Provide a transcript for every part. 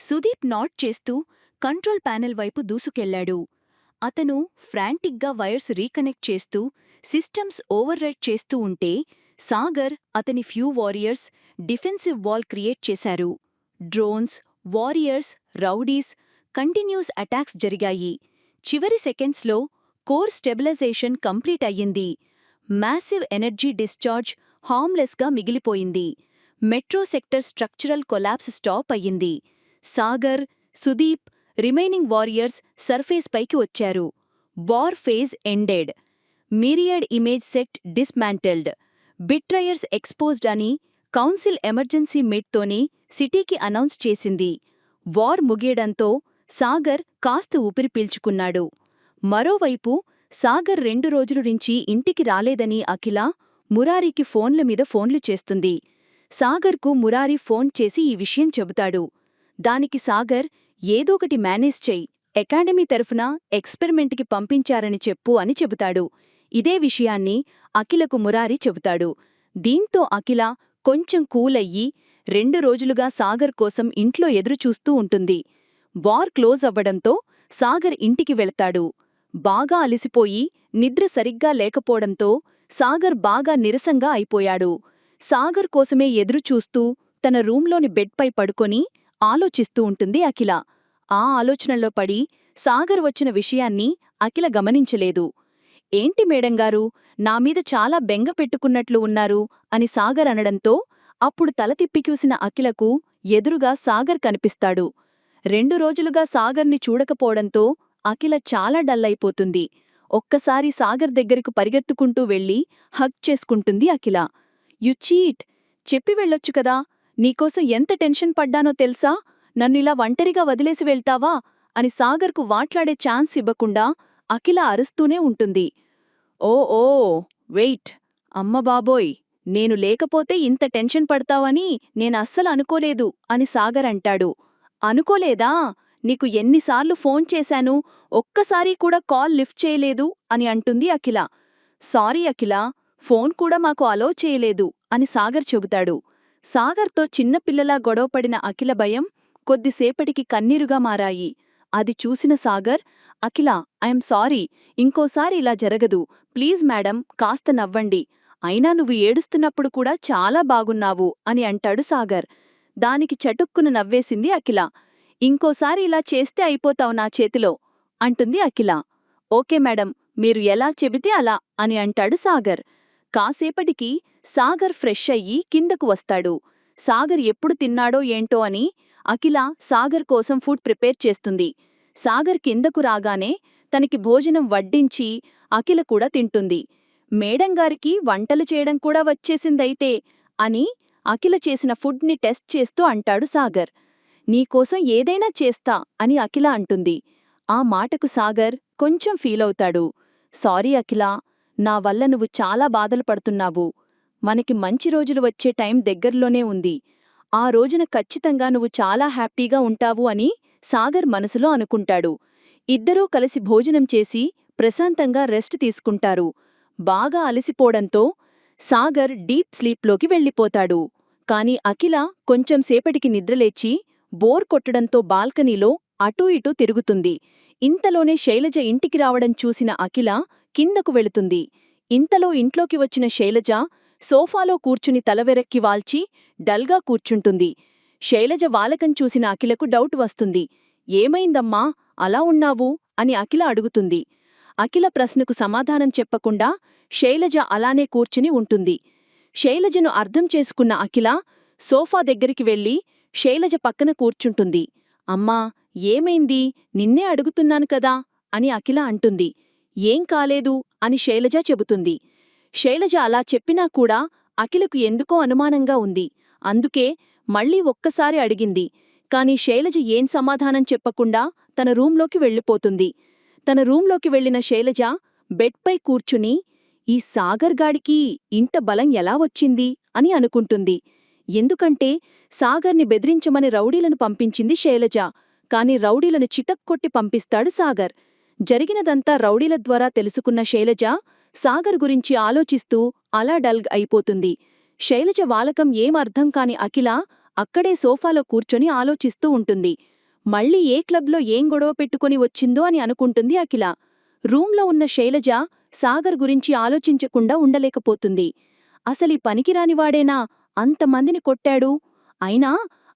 సుదీప్ నాట్ చేస్తూ control panel వైపు దూసుకెళ్ళాడు అతను ఫ్రాంటిక్గా వైర్స్ రీకనెక్ట్ చేస్తూ సిస్టమ్స్ ఓవర్రైడ్ చేస్తూ ఉంటే సాగర్ అతని few warriors defensive wall create చేశారు. Drones warriors rowdies continuous attacks జరిగాయి. చివరి సెకండ్స్లో కోర్ స్టెబిలైజేషన్ కంప్లీట్ అయ్యింది. మ్యాసివ్ ఎనర్జీ డిశ్చార్జ్ హామ్లెస్గా మిగిలిపోయింది. Metro sector structural collapse stop అయ్యింది. Sagar Sudeep remaining warriors surface పైకి వచ్చారు. War phase ended. Myriad image set dismantled. Betrayers exposed అని కౌన్సిల్ ఎమర్జెన్సీ మీట్తోనే సిటీకి అనౌన్స్ చేసింది. వార్ ముగియడంతో సాగర్ కాస్త ఊపిరి పీల్చుకున్నాడు. మరోవైపు సాగర్ రెండు రోజుల నుంచి ఇంటికి రాలేదని అఖిల మురారికి ఫోన్ల మీద ఫోన్లు చేస్తుంది. సాగర్కు మురారి ఫోన్ చేసి ఈ విషయం చెబుతాడు. దానికి సాగర్ ఏదోకటి మేనేజ్ చెయ్యి అకాడమీ తరఫున ఎక్స్పెరిమెంట్కి పంపించారని చెప్పు అని చెబుతాడు. ఇదే విషయాన్ని అఖిలకు మురారి చెబుతాడు. దీంతో అఖిల కొంచెం కూలయ్యి రెండు రోజులుగా సాగర్ కోసం ఇంట్లో ఎదురుచూస్తూ ఉంటుంది. బార్ క్లోజ్ అవ్వడంతో సాగర్ ఇంటికి వెళ్తాడు. బాగా అలిసిపోయి నిద్ర సరిగ్గా లేకపోవడంతో సాగర్ బాగా నిరసంగా అయిపోయాడు. సాగర్ కోసమే ఎదురుచూస్తూ తన రూంలోని బెడ్పై పడుకొని ఆలోచిస్తూ ఉంటుంది అఖిల. ఆ ఆలోచనల్లో పడి సాగర్ వచ్చిన విషయాన్ని అఖిల గమనించలేదు. ఏంటి మేడంగారు నామీద చాలా బెంగ పెట్టుకున్నట్లు ఉన్నారు అని సాగర్ అనడంతో అప్పుడు తల తిప్పికూసిన అఖిలకు ఎదురుగా సాగర్ కనిపిస్తాడు. రెండు రోజులుగా సాగర్ని చూడకపోవడంతో అఖిల చాలా డల్లైపోతుంది ఒక్కసారి సాగర్ దగ్గరకు పరిగెత్తుకుంటూ వెళ్ళి హగ్ చేసుకుంటుంది అఖిల. You cheat! చెప్పి వెళ్ళొచ్చు కదా! నీకోసం ఎంత టెన్షన్ పడ్డానో తెలుసా? నన్నిలా ఒంటరిగా వదిలేసి వెళ్తావా? అని సాగర్కు వాట్లాడే ఛాన్స్ ఇవ్వకుండా అఖిల అరుస్తూనే ఉంటుంది. Oh oh wait. అమ్మబాబోయ్ నేను లేకపోతే ఇంత టెన్షన్ పడతావని నేనస్సలు అనుకోలేదు అని సాగర్ అంటాడు. అనుకోలేదా? నీకు ఎన్నిసార్లు ఫోన్ చేశాను ఒక్కసారి కూడా కాల్ లిఫ్ట్ చేయలేదు అని అంటుంది అఖిల. సారీ అఖిల ఫోన్ కూడా మాకు అలో చేయలేదు అని సాగర్ చెబుతాడు. సాగర్తో చిన్నపిల్లలా గొడవపడిన అఖిల భయం కొద్దిసేపటికి కన్నీరుగా మారాయి. అది చూసిన సాగర్ అఖిల ఐఎమ్ సారీ. ఇంకోసారి ఇలా జరగదు. ప్లీజ్ మేడం కాస్త నవ్వండి. అయినా నువ్వు ఏడుస్తున్నప్పుడు కూడా చాలా బాగున్నావు అని అంటాడు సాగర్. దానికి చటుక్కున నవ్వేసింది అఖిల. ఇంకోసారి ఇలా చేస్తే అయిపోతావు నా చేతిలో అంటుంది అఖిల. ఓకే మేడం మీరు ఎలా చెబితే అలా అని అంటాడు సాగర్. కాసేపటికి సాగర్ ఫ్రెష్ అయ్యి కిందకు వస్తాడు. సాగర్ ఎప్పుడు తిన్నాడో ఏంటో అని అఖిల సాగర్ కోసం ఫుడ్ ప్రిపేర్ చేస్తుంది. సాగర్ కిందకు రాగానే తనకి భోజనం వడ్డించి అఖిల కూడా తింటుంది. మేడంగారికి వంటలు చేయడం కూడా వచ్చేసిందైతే అని అఖిల చేసిన ఫుడ్ని టెస్ట్ చేస్తూ అంటాడు సాగర్. నీకోసం ఏదైనా చేస్తా అని అఖిల అంటుంది. ఆ మాటకు సాగర్ కొంచెం ఫీలవుతాడు. సారీ అఖిల నా వల్ల నువ్వు చాలా బాధలు పడుతున్నావు. మనకి మంచి రోజులు వచ్చే టైం దగ్గర్లోనే ఉంది. ఆ రోజున ఖచ్చితంగా నువ్వు చాలా హ్యాపీగా ఉంటావు అని సాగర్ మనసులో అనుకుంటాడు. ఇద్దరూ కలిసి భోజనం చేసి ప్రశాంతంగా రెస్ట్ తీసుకుంటారు. బాగా అలసిపోవడంతో సాగర్ డీప్ స్లీప్లోకి వెళ్ళిపోతాడు. కాని అఖిల కొంచెం సేపటికి నిద్రలేచి బోర్ కొట్టడంతో బాల్కనీలో అటూ ఇటూ తిరుగుతుంది. ఇంతలోనే శైలజ ఇంటికి రావడం చూసిన అఖిల కిందకు వెళుతుంది. ఇంతలో ఇంట్లోకి వచ్చిన శైలజ సోఫాలో కూర్చుని తలవెరక్కి వాల్చి డల్గా కూర్చుంటుంది. శైలజ వాలకం చూసిన అఖిలకు డౌట్ వస్తుంది. ఏమైందమ్మా? అలా ఉన్నావు? అని అఖిల అడుగుతుంది. అఖిల ప్రశ్నకు సమాధానం చెప్పకుండా శైలజ అలానే కూర్చుని ఉంటుంది. శైలజను అర్థం చేసుకున్న అఖిల సోఫా దగ్గరికి వెళ్ళి శైలజ పక్కన కూర్చుంటుంది. అమ్మా ఏమైంది? నిన్నే అడుగుతున్నాను కదా? అని అఖిల అంటుంది. ఏం కాలేదు అని శైలజ చెబుతుంది. శైలజ అలా చెప్పినా కూడా అఖిలకు ఎందుకో అనుమానంగా ఉంది. అందుకే మళ్ళీ ఒక్కసారి అడిగింది. కాని శైలజ ఏం సమాధానం చెప్పకుండా తన రూంలోకి వెళ్ళిపోతుంది. తన రూంలోకి వెళ్ళిన శైలజ బెడ్పై కూర్చుని ఈ సాగర్గాడికి ఇంట బలం ఎలా వచ్చింది? అని అనుకుంటుంది. ఎందుకంటే సాగర్ని బెదిరించమని రౌడీలను పంపించింది శైలజ. కాని రౌడీలను చితక్కొట్టి పంపిస్తాడు సాగర్. జరిగినదంతా రౌడీల ద్వారా తెలుసుకున్న శైలజ సాగర్ గురించి ఆలోచిస్తూ అలా డల్గ్ అయిపోతుంది. శైలజ వాలకం ఏం అర్థం కాని అఖిల అక్కడే సోఫాలో కూర్చొని ఆలోచిస్తూ ఉంటుంది. మళ్ళీ ఏ క్లబ్లో ఏం గొడవ పెట్టుకుని వచ్చిందో అని అనుకుంటుంది అఖిల. రూంలో ఉన్న శైలజ సాగర్ గురించి ఆలోచించకుండా ఉండలేకపోతుంది. అసలీ పనికిరానివాడేనా అంతమందిని కొట్టాడు. అయినా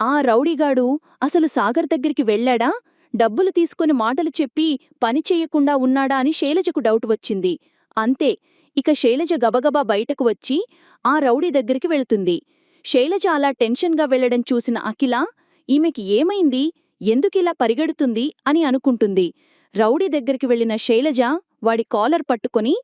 ఆ రౌడీగాడు అసలు సాగర్ దగ్గరికి వెళ్ళాడా? డబ్బులు తీసుకుని మాటలు చెప్పి పని చెయ్యకుండా ఉన్నాడా అని శైలజకు డౌట్ వచ్చింది. అంతే ఇక శైలజ గబగబా బయటకు వచ్చి ఆ రౌడీ దగ్గరికి వెళ్తుంది. శైలజ అలా టెన్షన్గా వెళ్ళడం చూసిన అఖిల ఈమెకి ఏమైంది? ఎందుకిలా పరిగెడుతుంది? అని అనుకుంటుంది. రౌడీ దగ్గరికి వెళ్ళిన శైలజ వాడి కాలర్ పట్టుకొని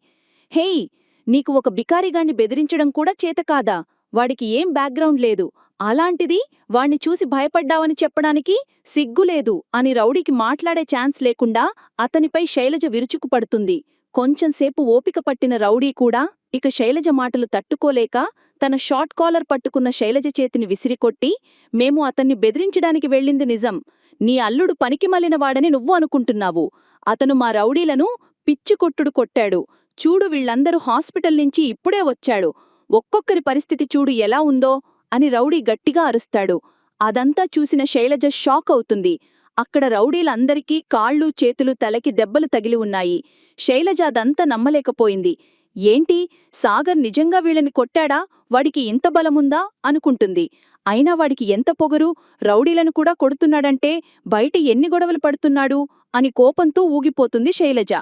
హేయ్ నీకు ఒక బికారిగాణ్ణి బెదిరించడం కూడా చేతకాదా వాడికి ఏం బ్యాక్గ్రౌండ్ లేదు. అలాంటిది వాణ్ణి చూసి భయపడ్డావని చెప్పడానికి సిగ్గులేదు అని రౌడీకి మాట్లాడే ఛాన్స్ లేకుండా అతనిపై శైలజ విరుచుకుపడుతుంది. కొంచెంసేపు ఓపిక పట్టిన రౌడీ కూడా ఇక శైలజ మాటలు తట్టుకోలేక తన షార్ట్ కాలర్ పట్టుకున్న శైలజ చేతిని విసిరికొట్టి మేము అతన్ని బెదిరించడానికి వెళ్ళింది నిజం. నీ అల్లుడు పనికిమలినవాడని నువ్వు అనుకుంటున్నావు. అతను మా రౌడీలను పిచ్చికొట్టుడు కొట్టాడు. చూడు వీళ్ళందరూ హాస్పిటల్ నుంచి ఇప్పుడే వచ్చాడు. ఒక్కొక్కరి పరిస్థితి చూడు ఎలా ఉందో అని రౌడీ గట్టిగా అరుస్తాడు. అదంతా చూసిన శైలజ షాక్ అవుతుంది. అక్కడ రౌడీలందరికీ కాళ్ళు చేతులు తలకి దెబ్బలు తగిలి ఉన్నాయి. శైలజ అదంతా నమ్మలేకపోయింది. ఏంటి? సాగర్ నిజంగా వీళ్ళని కొట్టాడా? వాడికి ఇంత బలముందా? అనుకుంటుంది. అయినా వాడికి ఎంత పొగరు? రౌడీలను కూడా కొడుతున్నాడంటే బయట ఎన్ని గొడవలు పడుతున్నాడు? అని కోపంతో ఊగిపోతుంది శైలజ.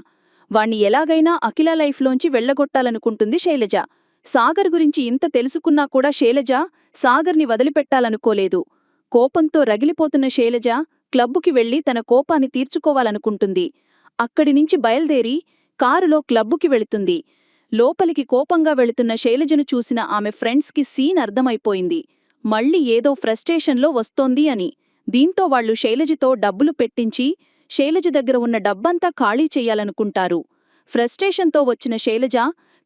వాణ్ణి ఎలాగైనా అఖిల లైఫ్లోంచి వెళ్ళగొట్టాలనుకుంటుంది శైలజ. సాగర్ గురించి ఇంత తెలుసుకున్నా కూడా శైలజ సాగర్ని వదిలిపెట్టాలనుకోలేదు. కోపంతో రగిలిపోతున్న శైలజ క్లబ్బుకి వెళ్ళి తన కోపాన్ని తీర్చుకోవాలనుకుంటుంది. అక్కడి నుంచి బయల్దేరి కారులో క్లబ్బుకి వెళుతుంది. లోపలికి కోపంగా వెళుతున్న శైలజను చూసిన ఆమె ఫ్రెండ్స్కి సీన్ అర్థమైపోయింది. మళ్ళీ ఏదో ఫ్రస్ట్రేషన్లో వస్తోంది అని. దీంతో వాళ్ళు శైలజతో డబ్బులు పెట్టించి శైలజ దగ్గర ఉన్న డబ్బంతా ఖాళీ చెయ్యాలనుకుంటారు ఫ్రస్ట్రేషన్తో వచ్చిన శైలజ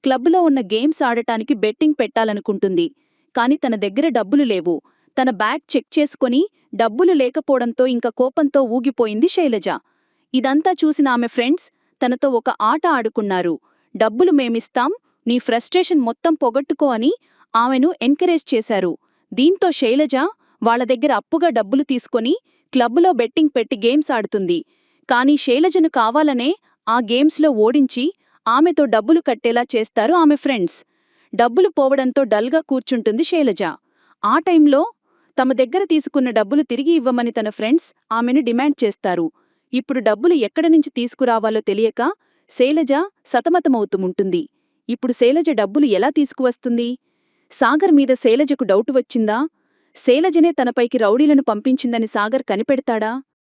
క్లబ్లో ఉన్న గేమ్స్ ఆడటానికి బెట్టింగ్ పెట్టాలనుకుంటుంది. కాని తన దగ్గర డబ్బులు లేవు. తన బ్యాగ్ చెక్ చేసుకొని డబ్బులు లేకపోవడంతో ఇంక కోపంతో ఊగిపోయింది శైలజ. ఇదంతా చూసిన ఆమె ఫ్రెండ్స్ తనతో ఒక ఆట ఆడుకున్నారు. డబ్బులు మేమిస్తాం నీ ఫ్రస్ట్రేషన్ మొత్తం పొగట్టుకో అని ఆమెను ఎంకరేజ్ చేశారు. దీంతో శైలజ వాళ్ళ దగ్గర అప్పుగా డబ్బులు తీసుకొని క్లబ్బులో బెట్టింగ్ పెట్టి గేమ్స్ ఆడుతుంది. కానీ శైలజను కావాలనే ఆ గేమ్స్లో ఓడించి ఆమెతో డబ్బులు కట్టేలా చేస్తారు ఆమె ఫ్రెండ్స్. డబ్బులు పోవడంతో డల్గా కూర్చుంటుంది శైలజ. ఆ టైంలో తమ దగ్గర తీసుకున్న డబ్బులు తిరిగి ఇవ్వమని తన ఫ్రెండ్స్ ఆమెను డిమాండ్ చేస్తారు. ఇప్పుడు డబ్బులు ఎక్కడ నుంచి తీసుకురావాలో తెలియక శైలజ సతమతమవుతుముంటుంది. ఇప్పుడు శైలజ డబ్బులు ఎలా తీసుకువస్తుంది? సాగర్ మీద శైలజకు డౌటు వచ్చిందా? శైలజనే తనపైకి రౌడీలను పంపించిందని సాగర్ కనిపెడతాడా?